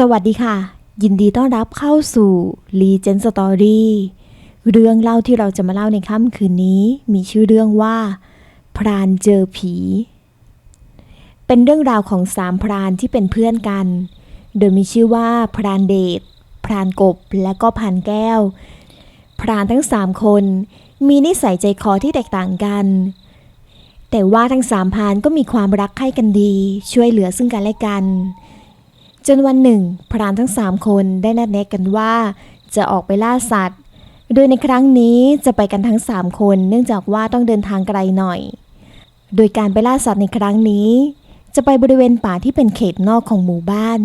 สวัสดีค่ะ ยินดีต้อนรับเข้าสู่ Legend Story เรื่องเล่าที่เราจะมาเล่าในค่ำคืนนี้ มีชื่อเรื่องว่า พรานเจอผี เป็นเรื่องราวของสามพรานที่เป็นเพื่อนกัน โดยมีชื่อว่าพรานเดชพรานกบและก็พรานแก้ว พรานทั้งสามคน มีนิสัยใจคอที่แตกต่างกัน แต่ว่าทั้งสามพรานก็มีความรักใคร่กันดี ช่วยเหลือซึ่งกันและกัน จนวันหนึ่ง พรานทั้งสามคนได้นัดแนะกันว่า จะออกไปล่าสัตว์ โดยในครั้งนี้จะไปกันทั้งสามคนเนื่องจากว่าต้องเดินทางไกลหน่อย โดยการไปล่าสัตว์ในครั้งนี้ จะไปบริเวณป่าที่เป็นเขตนอกของหมู่บ้าน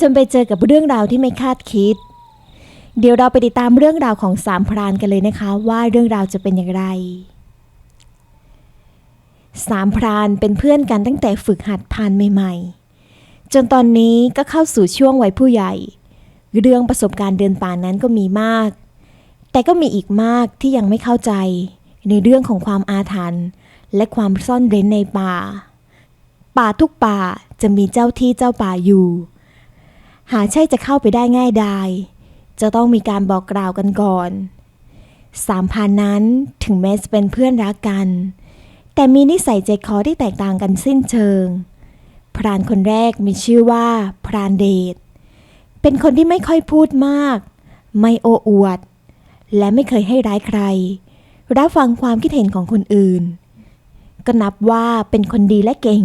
จนไปเจอกับเรื่องราวที่ไม่คาดคิด เดี๋ยวเราไปติดตามเรื่องราวของสามพรานกันเลยนะคะ ว่าเรื่องราวจะเป็นอย่างไรสามพรานเป็นเพื่อนกันตั้งแต่ฝึกหัดพรานใหม่ๆ จนตอนนี้ก็เข้าสู่ช่วงวัยผู้ใหญ่ เรื่องประสบการณ์เดินป่านั้นก็มีมาก แต่ก็มีอีกมากที่ยังไม่เข้าใจ ในเรื่องของความอาถรรพ์และความซ่อนเร้นในป่า ป่าทุกป่าจะมีเจ้าที่เจ้าป่าอยู่ หาใช่จะเข้าไปได้ง่ายดายจะต้องมีการบอกกล่าวกันก่อน สามพานนั้นถึงแม้จะเป็นเพื่อนรักกัน แต่มีนิสัยใจคอที่แตกต่างกันสิ้นเชิง พรานคนแรกมีชื่อว่า พรานเดช เป็นคนที่ไม่ค่อยพูดมาก ไม่โอ้อวด และไม่เคยให้ร้ายใคร รับฟังความคิดเห็นของคนอื่น ก็นับว่าเป็นคนดีและเก่ง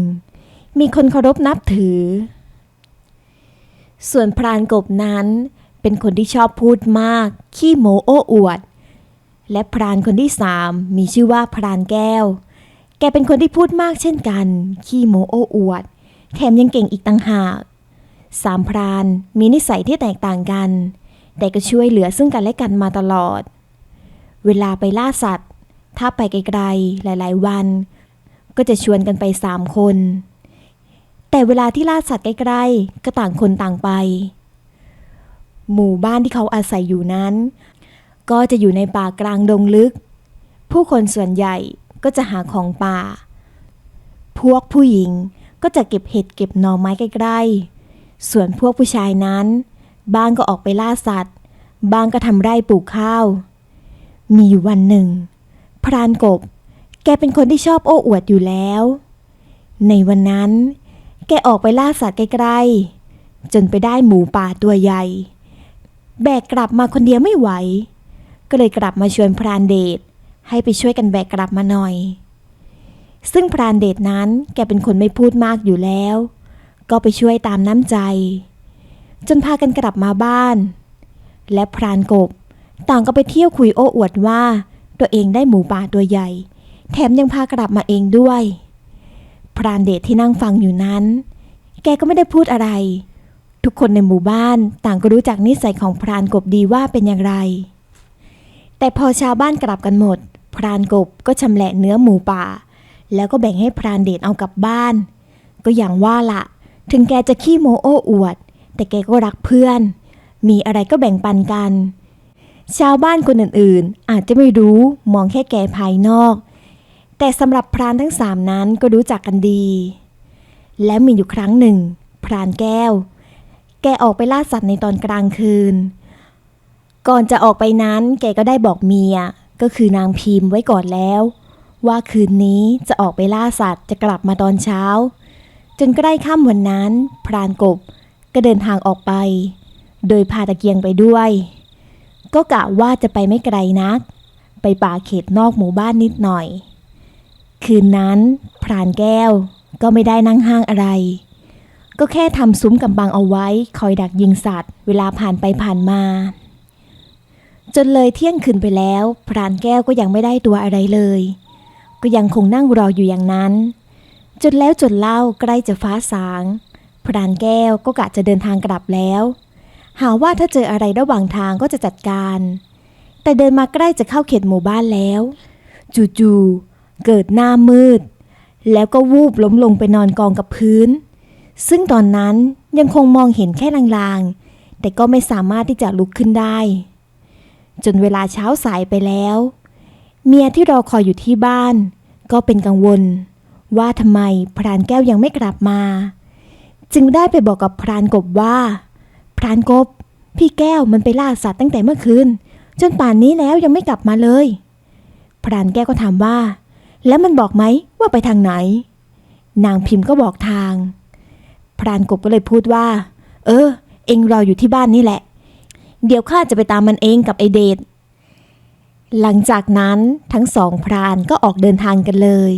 มีคนเคารพนับถือ ส่วนพรานกบนั้น เป็นคนที่ชอบพูดมาก ขี้โมโอ้อวด และพรานคนที่สามมีชื่อว่าพรานแก้ว แกเป็นคนที่พูดมากเช่นกัน ขี้โมโอ้อวด แถมยังเก่งอีกต่างหากสามพรานมีนิสัยที่แตกต่างกัน แต่ก็ช่วยเหลือซึ่งกันและกันมาตลอด เวลาไปล่าสัตว์ ถ้าไปไกลๆหลายๆวัน ก็จะชวนกันไปสามคน แต่เวลาที่ล่าสัตว์ใกล้ๆก็ต่างคนต่างไป หมู่บ้านที่เขาอาศัยอยู่นั้น ก็จะอยู่ในป่ากลางดงลึก ผู้คนส่วนใหญ่ก็จะหาของป่า พวกผู้หญิง ก็จะเก็บเห็ดเก็บหน่อไม้ใกล้ๆส่วนพวกผู้ชายนั้น บางก็ออกไปล่าสัตว์ บางก็ทำไร่ปลูกข้าว มีอยู่วันหนึ่ง พรานกบ แกเป็นคนที่ชอบโอ้อวดอยู่แล้ว ในวันนั้น แกออกไปล่าสัตว์ใกล้ๆจนไปได้หมูป่าตัวใหญ่ แบกกลับมาคนเดียวไม่ไหว ก็เลยกลับมาชวนพรานเดชให้ไปช่วยกันแบกกลับมาหน่อย ซึ่งพรานเดชนั้นแกเป็นคนไม่พูดมากอยู่แล้ว ก็ไปช่วยตามน้ำใจ จนพากันกลับมาบ้าน และพรานกบต่างก็ไปเที่ยวคุยโอ้อวดว่า ตัวเองได้หมูป่าตัวใหญ่ แถมยังพากลับมาเองด้วย พรานเดชที่นั่งฟังอยู่นั้น แกก็ไม่ได้พูดอะไร ทุกคนในหมู่บ้านต่างก็รู้จักนิสัยของพรานกบดีว่าเป็นอย่างไร แต่พอชาวบ้านกลับกันหมด พรานกบก็ชำแหละเนื้อหมูป่า แล้วก็แบ่งให้พรานเดชเอากลับบ้าน ก็อย่างว่าละถึงแกจะขี้โมโอ้อวด แต่แกก็รักเพื่อน มีอะไรก็แบ่งปันกัน ชาวบ้านคนอื่นๆ อาจจะไม่รู้มองแค่แกภายนอก แต่สำหรับพรานทั้งสามนั้นก็รู้จักกันดี และมีอยู่ครั้งหนึ่ง พรานแก้ว แกออกไปล่าสัตว์ในตอนกลางคืน ก่อนจะออกไปนั้นแกก็ได้บอกเมียก็คือนางพิมพ์ไว้ก่อนแล้ว ว่าคืนนี้จะออกไปล่าสัตว์จะกลับมาตอนเช้า จนใกล้ค่ำวันนั้น พรานกบก็เดินทางออกไป โดยพาตะเกียงไปด้วย ก็กะว่าจะไปไม่ไกลนัก ไปป่าเขตนอกหมู่บ้านนิดหน่อย คืนนั้น พรานแก้วก็ไม่ได้นั่งห้างอะไร ก็แค่ทำซุ้มกำบังเอาไว้ คอยดักยิงสัตว์ เวลาผ่านไปผ่านมา จนเลยเที่ยงคืนไปแล้ว พรานแก้วก็ยังไม่ได้ตัวอะไรเลย ก็ยังคงนั่งรออยู่อย่างนั้น จนแล้วจนเล่าใกล้จะฟ้าสาง พรานแก้วก็กะจะเดินทางกลับแล้ว หาว่าถ้าเจออะไรระหว่างทางก็จะจัดการ แต่เดินมาใกล้จะเข้าเขตหมู่บ้านแล้ว จู่ๆเกิดหน้ามืด แล้วก็วูบล้มลงไปนอนกองกับพื้น ซึ่งตอนนั้นยังคงมองเห็นแค่ลางๆ แต่ก็ไม่สามารถที่จะลุกขึ้นได้ จนเวลาเช้าสายไปแล้ว เมียที่รอคอยอยู่ที่บ้าน ก็เป็นกังวล ว่าทำไมพรานแก้วยังไม่กลับมา จึงได้ไปบอกกับพรานกบว่า พรานกบ พี่แก้วมันไปล่าสัตว์ตั้งแต่เมื่อคืนจนป่านนี้แล้วยังไม่กลับมาเลย พรานแก้วก็ถามว่า แล้วมันบอกไหมว่าไปทางไหน นางพิมพ์ก็บอกทาง พรานกบก็เลยพูดว่า เออ เอ็งรออยู่ที่บ้านนี่แหละ เดี๋ยวข้าจะไปตามมันเองกับไอเดช หลังจากนั้นทั้งสองพรานก็ออกเดินทางกันเลย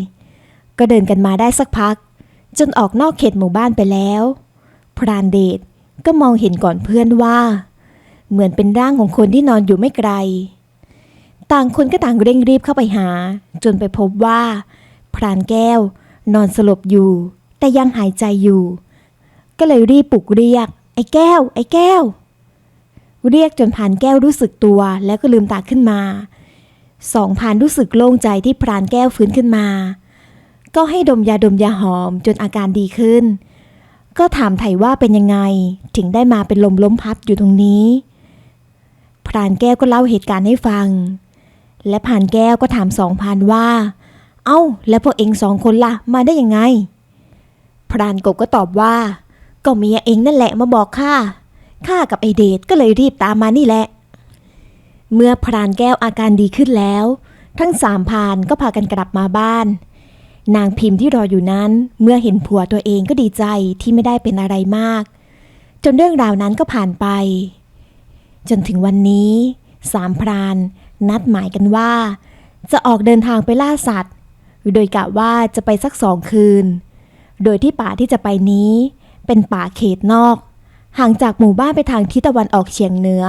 ก็เดินกันมาได้สักพัก จนออกนอกเขตหมู่บ้านไปแล้ว พรานเดชก็มองเห็นก่อนเพื่อนว่า เหมือนเป็นร่างของคนที่นอนอยู่ไม่ไกล ต่างคนก็ต่างเร่งรีบเข้าไปหา จนไปพบว่า พรานแก้ว นอนสลบอยู่ แต่ยังหายใจอยู่ ก็เลยรีบปลุกเรียก ไอ้แก้ว ไอ้แก้วเรียกจนพรานแก้วรู้สึกตัวแล้วก็ลืมตาขึ้นมา สองพรานรู้สึกโล่งใจที่พรานแก้วฟื้นขึ้นมา ก็ให้ดมยาดมยาหอมจนอาการดีขึ้น ก็ถามไถ่ว่าเป็นยังไง ถึงได้มาเป็นลมล้มพับอยู่ตรงนี้ พรานแก้วก็เล่าเหตุการณ์ให้ฟัง และพรานแก้วก็ถามสองพรานว่า เอ้า แล้วพวกเองสองคนล่ะมาได้ยังไง พรานกบก็ตอบว่า ก็เมียเองนั่นแหละมาบอกข้าข้ากับไอเดชก็เลยรีบตามมานี่แหละ เมื่อพรานแก้วอาการดีขึ้นแล้ว ทั้งสามพรานก็พากันกลับมาบ้าน นางพิมพ์ที่รออยู่นั้น เมื่อเห็นผัวตัวเองก็ดีใจที่ไม่ได้เป็นอะไรมาก จนเรื่องราวนั้นก็ผ่านไป จนถึงวันนี้ สามพราน นัดหมายกันว่า จะออกเดินทางไปล่าสัตว์ โดยกะว่าจะไปสักสองคืน โดยที่ป่าที่จะไปนี้ เป็นป่าเขตนอก ห่างจากหมู่บ้านไปทางทิศตะวันออกเฉียงเหนือ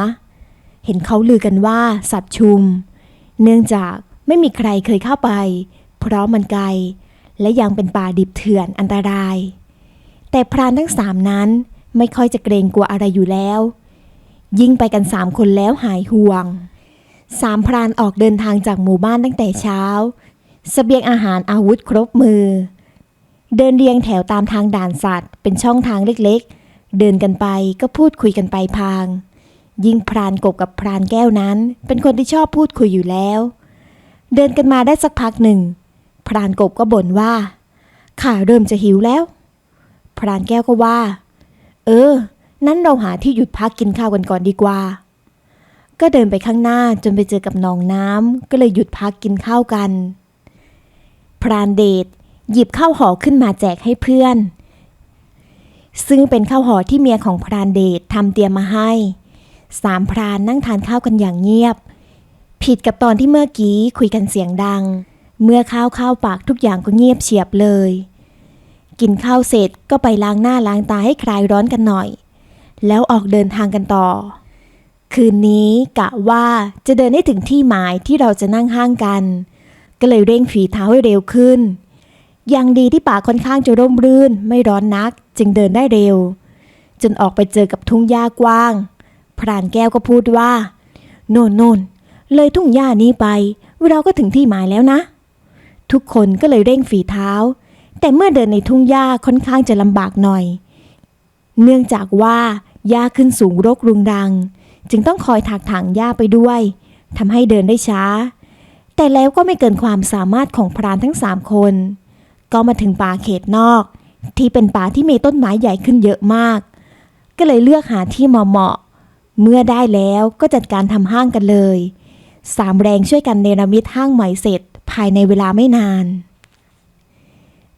เห็นเขาลือกันว่าสัตว์ชุม เนื่องจากไม่มีใครเคยเข้าไป เพราะมันไกล และยังเป็นป่าดิบเถื่อนอันตราย แต่พรานทั้งสามนั้นไม่ค่อยจะเกรงกลัวอะไรอยู่แล้ว ยิ่งไปกันสามคนแล้วหายห่วงสามพรานออกเดินทางจากหมู่บ้านตั้งแต่เช้าสเสบียงอาหารอาวุธครบมือ เดินเรียงแถวตามทางด่านสัตว์ เป็นช่องทางเล็กๆ เดินกันไปก็พูดคุยกันไปพาง ยิ่งพรานกบกับพรานแก้วนั้น เป็นคนที่ชอบพูดคุยอยู่แล้ว เดินกันมาได้สักพักหนึ่ง พรานกบก็บ่นว่าข้าเริ่มจะหิวแล้ว พรานแก้วก็ว่า เออ นั้นเราหาที่หยุดพักกินข้าวกันก่อนดีกว่า ก็เดินไปข้างหน้าจนไปเจอกับหนองน้ำก็เลยหยุดพักกินข้าวกัน พรานเดชหยิบข้าวห่อขึ้นมาแจกให้เพื่อน ซึ่งเป็นข้าวห่อที่เมียของพรานเดชทำเตรียมมาให้ สามพรานนั่งทานข้าวกันอย่างเงียบ ผิดกับตอนที่เมื่อกี้คุยกันเสียงดัง เมื่อข้าวเข้าปากทุกอย่างก็เงียบเฉียบเลย กินข้าวเสร็จก็ไปล้างหน้าล้างตาให้คลายร้อนกันหน่อย แล้วออกเดินทางกันต่อ คืนนี้กะว่าจะเดินให้ถึงที่หมายที่เราจะนั่งห้างกัน ก็เลยเร่งฝีเท้าให้เร็วขึ้นยังดีที่ป่าค่อนข้างจะร่มรื่น ไม่ร้อนนัก จึงเดินได้เร็ว จนออกไปเจอกับทุ่งหญ้ากว้าง พรานแก้วก็พูดว่า โน่นโน่นเลยทุ่งหญ้านี้ไป เราก็ถึงที่หมายแล้วนะ ทุกคนก็เลยเร่งฝีเท้า แต่เมื่อเดินในทุ่งหญ้าค่อนข้างจะลำบากหน่อย เนื่องจากว่าหญ้าขึ้นสูงรกรุงรัง จึงต้องคอยถากถางหญ้าไปด้วยทำให้เดินได้ช้า แต่แล้วก็ไม่เกินความสามารถของพรานทั้งสามคน ก็มาถึงป่าเขตนอก ที่เป็นป่าที่มีต้นไม้ใหญ่ขึ้นเยอะมาก ก็เลยเลือกหาที่เหมาะ เมื่อได้แล้วก็จัดการทำห้างกันเลยสามแรงช่วยกันเนรมิตห้างใหม่เสร็จภายในเวลาไม่นาน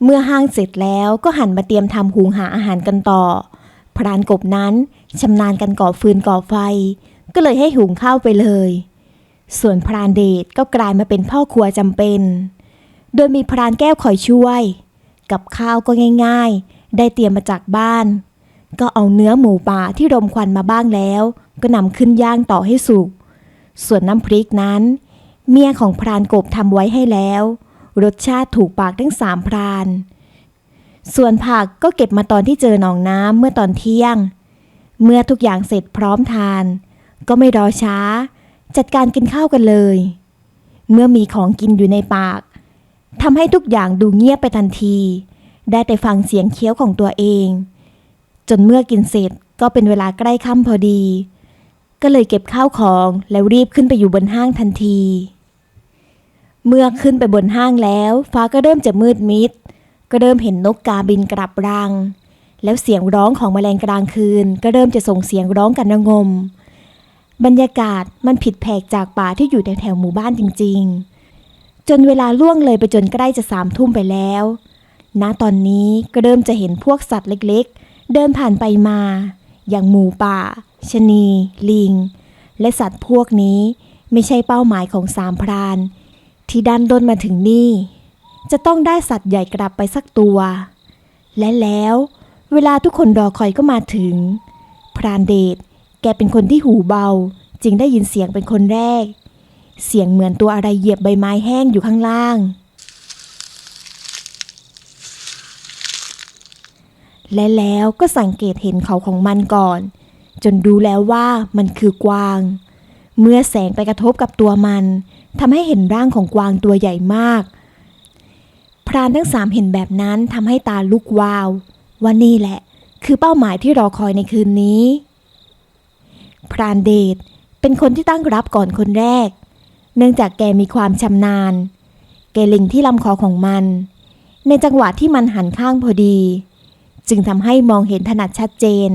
เมื่อห้างเสร็จแล้วก็หันมาเตรียมทำหุงหาอาหารกันต่อ พรานกบนั้นชำนาญกันก่อฟืนก่อไฟ ก็เลยให้หุงข้าวไปเลย ส่วนพรานเดชก็กลายมาเป็นพ่อครัวจำเป็น โดยมีพรานแก้วคอยช่วย กับข้าวก็ง่าย ๆ ได้เตรียมมาจากบ้าน ก็เอาเนื้อหมูป่าที่รมควันมาบ้างแล้ว ก็นำขึ้นย่างต่อให้สุก ส่วนน้ำพริกนั้น เมียของพรานกบทำไว้ให้แล้ว รสชาติถูกปากทั้งสามพราน ส่วนผักก็เก็บมาตอนที่เจอหนองน้ำเมื่อตอนเที่ยง เมื่อทุกอย่างเสร็จพร้อมทาน ก็ไม่รอช้า จัดการกินข้าวกันเลย เมื่อมีของกินอยู่ในปากทำให้ทุกอย่างดูเงียบไปทันที ได้แต่ฟังเสียงเคี้ยวของตัวเอง จนเมื่อกินเสร็จก็เป็นเวลาใกล้ค่ำพอดี ก็เลยเก็บข้าวของแล้วรีบขึ้นไปอยู่บนห้างทันที เมื่อขึ้นไปบนห้างแล้ว ฟ้าก็เริ่มจะมืดมิด ก็เริ่มเห็นนกกาบินกลับรัง แล้วเสียงร้องของแมลงกลางคืน ก็เริ่มจะส่งเสียงร้องกันระงม บรรยากาศมันผิดแผกจากป่าที่อยู่แถวๆหมู่บ้านจริง ๆ จนเวลาล่วงเลยไปจนใกล้จะสามทุ่มไปแล้วณตอนนี้ก็เริ่มจะเห็นพวกสัตว์เล็ก ๆ เดินผ่านไปมา อย่างหมูป่า ชนี ลิง และสัตว์พวกนี้ไม่ใช่เป้าหมายของสามพราน ที่ดันดนมาถึงนี่ จะต้องได้สัตว์ใหญ่กลับไปสักตัว และแล้วเวลาทุกคนรอคอยก็มาถึง พรานเดชแกเป็นคนที่หูเบา จึงได้ยินเสียงเป็นคนแรก เสียงเหมือนตัวอะไรเหยียบใบไม้แห้งอยู่ข้างล่าง และแล้วก็สังเกตเห็นเขาของมันก่อน จนดูแล้วว่ามันคือกวาง เมื่อแสงไปกระทบกับตัวมันทำให้เห็นร่างของกวางตัวใหญ่มาก พรานทั้งสามเห็นแบบนั้นทำให้ตาลุกวาวว่านี่แหละ คือเป้าหมายที่รอคอยในคืนนี้ พรานเดชเป็นคนที่ตั้งรับก่อนคนแรก เนื่องจากแกมีความชำนาญ แกล็งที่ลำคอของมัน ในจังหวะที่มันหันข้างพอดี จึงทำให้มองเห็นถนัดชัดเจน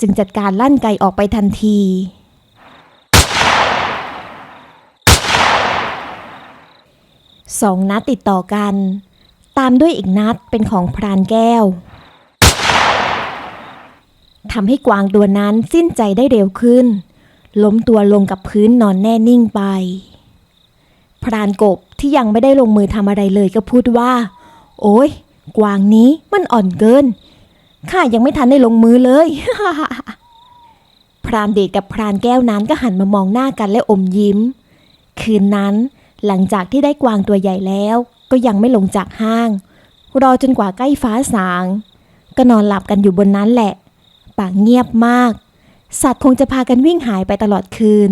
จึงจัดการลั่นไกออกไปทันที สองนัดติดต่อกัน ตามด้วยอีกนัดเป็นของพรานแก้วทำให้กวางตัวนั้นสิ้นใจได้เร็วขึ้น ล้มตัวลงกับพื้นนอนแน่นิ่งไป พรานกบที่ยังไม่ได้ลงมือทำอะไรเลยก็พูดว่า โอ้ยกวางนี้มันอ่อนเกิน ข้ายังไม่ทันได้ลงมือเลย พรานเดชกับพรานแก้วนั้นก็หันมามองหน้ากันและอมยิ้ม คืนนั้นหลังจากที่ได้กวางตัวใหญ่แล้ว ก็ยังไม่ลงจากห้าง รอจนกว่าใกล้ฟ้าสาง ก็นอนหลับกันอยู่บนนั้นแหละปากเงียบมาก สัตว์คงจะพากันวิ่งหายไปตลอดคืน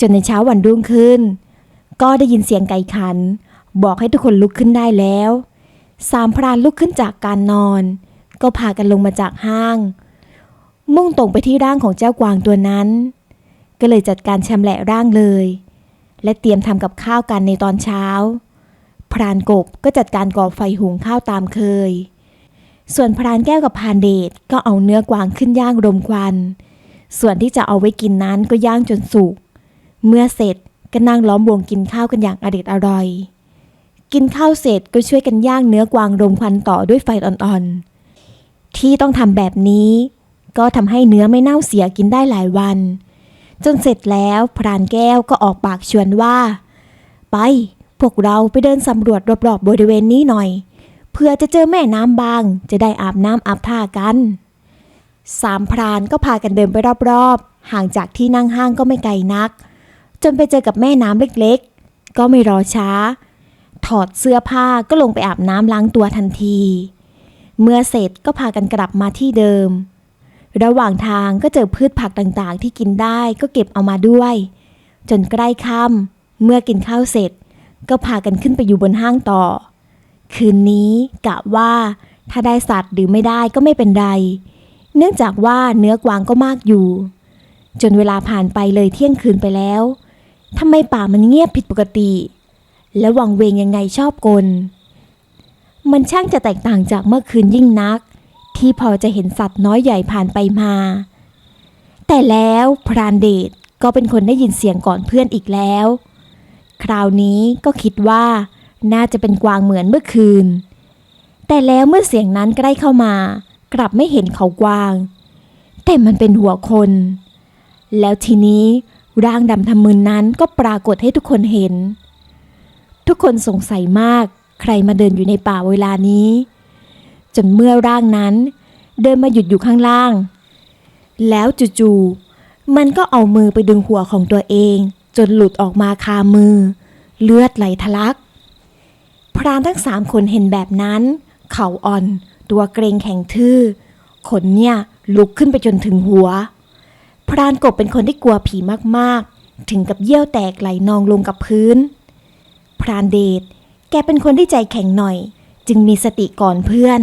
จนในเช้าวันรุ่งขึ้น ก็ได้ยินเสียงไก่ขัน บอกให้ทุกคนลุกขึ้นได้แล้ว สามพรานลุกขึ้นจากการนอน ก็พากันลงมาจากห้าง มุ่งตรงไปที่ร่างของเจ้ากวางตัวนั้น ก็เลยจัดการชำแหละร่างเลย และเตรียมทำกับข้าวกันในตอนเช้า พรานกบก็จัดการก่อไฟหุงข้าวตามเคย ส่วนพรานแก้วกับพรานเดชก็เอาเนื้อกวางขึ้นย่างรมควัน ส่วนที่จะเอาไว้กินนั้นก็ย่างจนสุก เมื่อเสร็จก็นั่งล้อมวงกินข้าวกันอย่างอเด็ดอร่อยกินข้าวเสร็จก็ช่วยกันย่างเนื้อกวางรมควันต่อด้วยไฟอ่อนๆ ที่ต้องทำแบบนี้ ก็ทำให้เนื้อไม่เน่าเสียกินได้หลายวัน จนเสร็จแล้วพรานแก้วก็ออกปากชวนว่า ไป พวกเราไปเดินสำรวจรอบๆบริเวณนี้หน่อยเพื่อจะเจอแม่น้ำบาง จะได้อาบน้ำอาบท่ากันสามพรานก็พากันเดินไปรอบๆ ห่างจากที่นั่งห้างก็ไม่ไกลนัก จนไปเจอกับแม่น้ำเล็กๆ ก็ไม่รอช้า ถอดเสื้อผ้าก็ลงไปอาบน้ำล้างตัวทันที เมื่อเสร็จก็พากันกลับมาที่เดิม ระหว่างทางก็เจอพืชผักต่างๆ ที่กินได้ก็เก็บเอามาด้วย จนใกล้ค่ำเมื่อกินข้าวเสร็จ ก็พากันขึ้นไปอยู่บนห้างต่อ คืนนี้กะว่าถ้าได้สัตว์หรือไม่ได้ก็ไม่เป็นไร เนื่องจากว่าเนื้อกวางก็มากอยู่ จนเวลาผ่านไปเลยเที่ยงคืนไปแล้วทำไมป่ามันเงียบผิดปกติ และวังเวงยังไงชอบกล มันช่างจะแตกต่างจากเมื่อคืนยิ่งนัก ที่พอจะเห็นสัตว์น้อยใหญ่ผ่านไปมา แต่แล้วพรานเดชก็เป็นคนได้ยินเสียงก่อนเพื่อนอีกแล้ว คราวนี้ก็คิดว่าน่าจะเป็นกวางเหมือนเมื่อคืน แต่แล้วเมื่อเสียงนั้นใกล้เข้ามากลับไม่เห็นเขากวาง แต่มันเป็นหัวคน แล้วทีนี้ร่างดำทำมึนนั้นก็ปรากฏให้ทุกคนเห็น ทุกคนสงสัยมาก ใครมาเดินอยู่ในป่าเวลานี้ จนเมื่อร่างนั้น เดินมาหยุดอยู่ข้างล่าง แล้วจู่ๆมันก็เอามือไปดึงหัวของตัวเอง จนหลุดออกมาคามือ เลือดไหลทะลัก พรานทั้งสามคนเห็นแบบนั้น เข่าอ่อน ตัวเกรงแข็งทื่อขนเนี่ยลุกขึ้นไปจนถึงหัว พรานกบเป็นคนที่กลัวผีมากๆ ถึงกับเยี่ยวแตกไหลนองลงกับพื้น พรานเดช แกเป็นคนที่ใจแข็งหน่อย จึงมีสติก่อนเพื่อน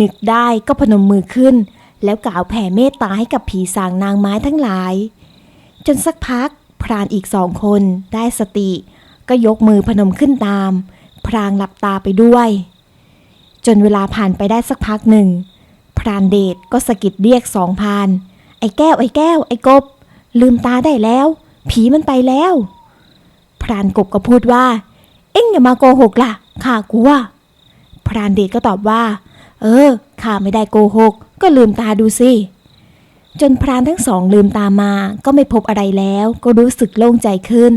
นึกได้ก็พนมมือขึ้น แล้วกล่าวแผ่เมตตาให้กับผีสางนางไม้ทั้งหลาย จนสักพัก พรานอีกสองคนได้สติ ก็ยกมือพนมขึ้นตาม พรางหลับตาไปด้วย จนเวลาผ่านไปได้สักพักหนึ่ง พรานเดชก็สะกิดเรียกสองพรานไอ้แก้วไอ้แก้ว ไอ้กบ ลืมตาได้แล้ว ผีมันไปแล้ว พรานกบก็พูดว่า อ็งอย่ามาโกหกล่ะข้ากลัวพรานเดชก็ตอบว่า เออข้าไม่ได้โกหก ก็ลืมตาดูสิจนพรานทั้งสองลืมตามาก็ไม่พบอะไรแล้วก็รู้สึกโล่งใจขึ้น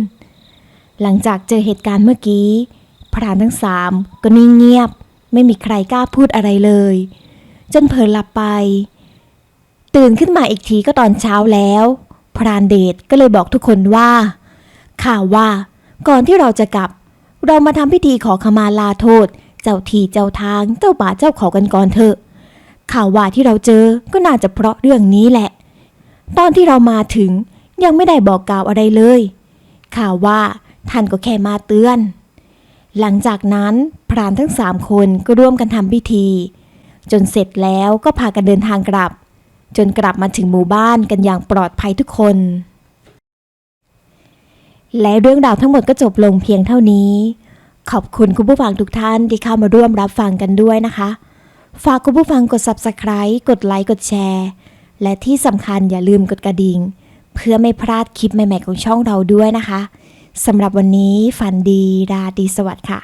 หลังจากเจอเหตุการณ์เมื่อกี้ พรานทั้งสามก็นิ่งเงียบ ไม่มีใครกล้าพูดอะไรเลย จนเผลอหลับไป ตื่นขึ้นมาอีกทีก็ตอนเช้าแล้ว พรานเดชก็เลยบอกทุกคนว่าข่าวว่าก่อนที่เราจะกลับ เรามาทำพิธีขอขมาลาโทษ เจ้าที่เจ้าทางเจ้าป่าเจ้าเขากันก่อนเถอะข่าวว่าที่เราเจอก็น่าจะเพราะเรื่องนี้แหละ ตอนที่เรามาถึงยังไม่ได้บอกกล่าวอะไรเลย ข่าวว่าท่านก็แค่มาเตือน หลังจากนั้นพรานทั้งสามคนก็ร่วมกันทำพิธี จนเสร็จแล้วก็พากันเดินทางกลับ จนกลับมาถึงหมู่บ้านกันอย่างปลอดภัยทุกคน และเรื่องราวทั้งหมดก็จบลงเพียงเท่านี้ ขอบคุณคุณผู้ฟังทุกท่านที่เข้ามาร่วมรับฟังกันด้วยนะคะ ฝากคุณผู้ฟังกด subscribe กดไลค์กดแชร์และที่สำคัญอย่าลืมกดกระดิ่ง เพื่อไม่พลาดคลิปใหม่ๆของช่องเราด้วยนะคะสำหรับวันนี้ฝันดีราตรีสวัสดิ์ค่ะ